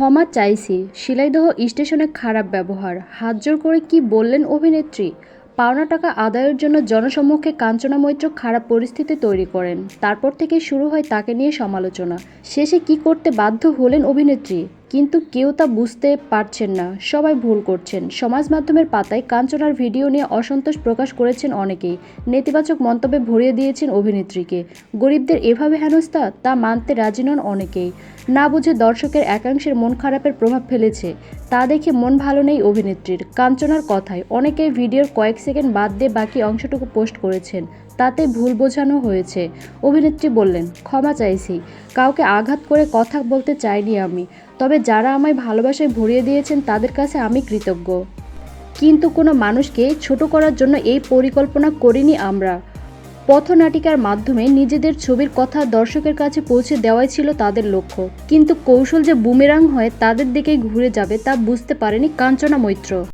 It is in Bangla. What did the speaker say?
ক্ষমা চাইছি। শিলাইদহ স্টেশনে খারাপ ব্যবহার। হাত জোর করে কি বললেন অভিনেত্রী? পাওনা টাকা আদায়ের জন্য জনসম্মুখে কাঞ্চনা মৈত্র খারাপ পরিস্থিতি তৈরি করেন। তারপর থেকে শুরু হয় তাকে নিয়ে সমালোচনা। শেষে কি করতে বাধ্য হলেন অভিনেত্রী? কিন্তু কেউ তা বুঝতে পারছেন না। সবাই ভুল করছেন। সমাজ মাধ্যমের পাতায় কাঞ্চনার ভিডিও নিয়ে অসন্তোষ প্রকাশ করেছেন অনেকেই। নেতিবাচক মন্তব্যে ভরিয়ে দিয়েছেন অভিনেত্রীকে। গরিবদের এভাবে হেনস্থা, তা মানতে রাজি নন অনেকেই। না বুঝে দর্শকের একাংশের মন খারাপের প্রভাব ফেলেছে। তা দেখে মন ভালো নেই অভিনেত্রীর। কাঞ্চনার কথায় অনেকেই ভিডিওর কয়েক সেকেন্ড বাদ দিয়ে বাকি অংশটুকু পোস্ট করেছেন। তাতে ভুল বোঝানো হয়েছে। অভিনেত্রী বললেন, ক্ষমা চাইছি। কাউকে আঘাত করে কথা বলতে চাইনি আমি। তবে যারা আমায় ভালোবাসায় ভরিয়ে দিয়েছেন, তাদের কাছে আমি কৃতজ্ঞ। কিন্তু কোনো মানুষকে ছোট করার জন্য এই পরিকল্পনা করিনি আমরা। পথনাটিকার মাধ্যমে নিজেদের ছবির কথা দর্শকের কাছে পৌঁছে দেওয়াই ছিল তাদের লক্ষ্য। কিন্তু কৌশল যে বুমেরাং হয়, তাদের দিকেই ঘুরে যাবে তা বুঝতে পারেনি কাঞ্চনা মৈত্র।